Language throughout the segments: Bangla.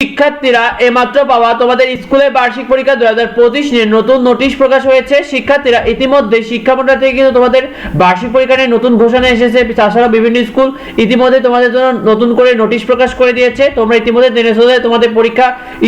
শিক্ষার্থীরা এমাত্র পাওয়া তোমাদের স্কুলের বার্ষিক পরীক্ষা দুই হাজার পঁচিশ নিয়ে নতুন নোটিশ প্রকাশ হয়েছে। শিক্ষার্থীরা ইতিমধ্যে শিক্ষা থেকে কিন্তু তোমাদের বার্ষিক পরীক্ষা নিয়ে নতুন ঘোষণা এসেছে। তাছাড়া বিভিন্ন স্কুল ইতিমধ্যে তোমাদের জন্য নতুন করে নোটিশ প্রকাশ করে দিয়েছে। তোমরা ইতিমধ্যে জেনেছো যে তোমাদের পরীক্ষা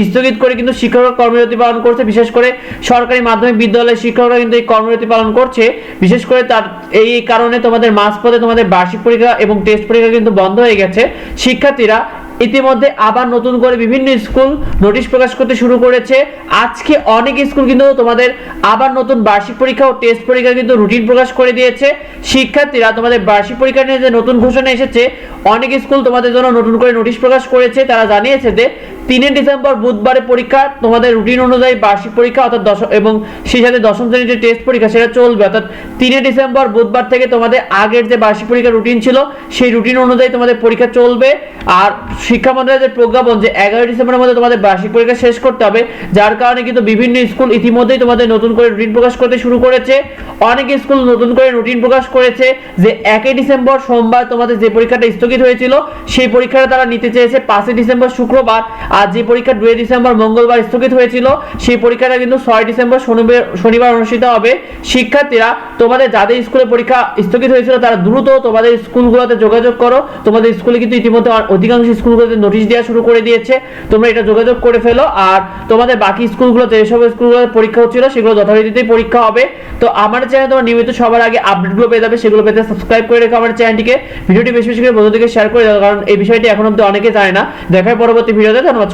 স্থগিত করে কিন্তু শিক্ষকরা কর্মবিরতি পালন করছে। বিশেষ করে সরকারি মাধ্যমিক বিদ্যালয়ের শিক্ষকরা কিন্তু এই কর্মবিরতি পালন করছে। বিশেষ করে তার এই কারণে তোমাদের মাঝপথে তোমাদের বার্ষিক পরীক্ষা এবং টেস্ট পরীক্ষা কিন্তু বন্ধ হয়ে গেছে। শিক্ষার্থীরা ইতিমধ্যে আবার নতুন করে বিভিন্ন স্কুল নোটিশ প্রকাশ করতে শুরু করেছে। আজকে অনেক স্কুল কিন্তু তোমাদের আবার নতুন বার্ষিক পরীক্ষা ও টেস্ট পরীক্ষা কিন্তু রুটিন প্রকাশ করে দিয়েছে। শিক্ষার্থীরা তোমাদের বার্ষিক পরীক্ষা নিয়ে যে নতুন ঘোষণা এসেছে, অনেক স্কুল তোমাদের জন্য নতুন করে নোটিশ প্রকাশ করেছে। তারা জানিয়েছে যে তিনে ডিসেম্বর বুধবারে পরীক্ষা, তোমাদের রুটিন অনুযায়ী বার্ষিক পরীক্ষা অর্থাৎ দশ এবং সেই সাথে দশম শ্রেণির যে টেস্ট পরীক্ষা সেটা চলবে। অর্থাৎ তিনে ডিসেম্বর বুধবার থেকে তোমাদের আগের যে বার্ষিক পরীক্ষা রুটিন ছিল, সেই রুটিন অনুযায়ী তোমাদের পরীক্ষা চলবে। আর শিক্ষা মন্ত্রণালয়ের প্রজ্ঞাপন যে এগারো ডিসেম্বরের মধ্যে তোমাদের বার্ষিক পরীক্ষা শেষ করতে হবে, যার কারণে কিন্তু বিভিন্ন স্কুল ইতিমধ্যেই তোমাদের নতুন করে রুটিন প্রকাশ করতে শুরু করেছে। অনেক স্কুল নতুন করে রুটিন প্রকাশ করেছে যে একই ডিসেম্বর সোমবার তোমাদের যে পরীক্ষাটা স্থগিত হয়েছিল, সেই পরীক্ষাটা তারা নিতে চেয়েছে পাঁচই ডিসেম্বর শুক্রবার। আর যে পরীক্ষা দুই ডিসেম্বর মঙ্গলবার স্থগিত হয়েছিল, সেই পরীক্ষাটা কিন্তু ছয় ডিসেম্বর শনিবার শনিবার অনুষ্ঠিত হবে। শিক্ষার্থীরা, তোমাদের যাদের স্কুলে পরীক্ষা স্থগিত হয়েছিল, তারা দ্রুত তোমাদের স্কুলগুলোতে যোগাযোগ করো। তোমাদের স্কুলে কিন্তু ইতিমধ্যে অধিকাংশ স্কুলগুলোতে নোটিশ দেওয়া শুরু করে দিয়েছে। তোমরা এটা যোগাযোগ করে ফেলো। আর তোমাদের বাকি স্কুলগুলোতে যেসব স্কুলগুলোতে পরীক্ষা হচ্ছিল, সেগুলো যথারীতিতেই পরীক্ষা হবে। তো আমার চ্যানেলে তোমরা নিয়মিত সবার আগে আপডেটগুলো পেয়ে যাবে, সেগুলো পেতে সাবস্ক্রাইব করে রেখো আমার চ্যানেলটিকে। ভিডিওটি বেশি বেশি করে বন্ধুদেরকে শেয়ার করে দাও, কারণ এই বিষয়টি এখন অব্দি অনেকে জানে না। দেখার পরবর্তী ভিডিওতে ধন্যবাদ।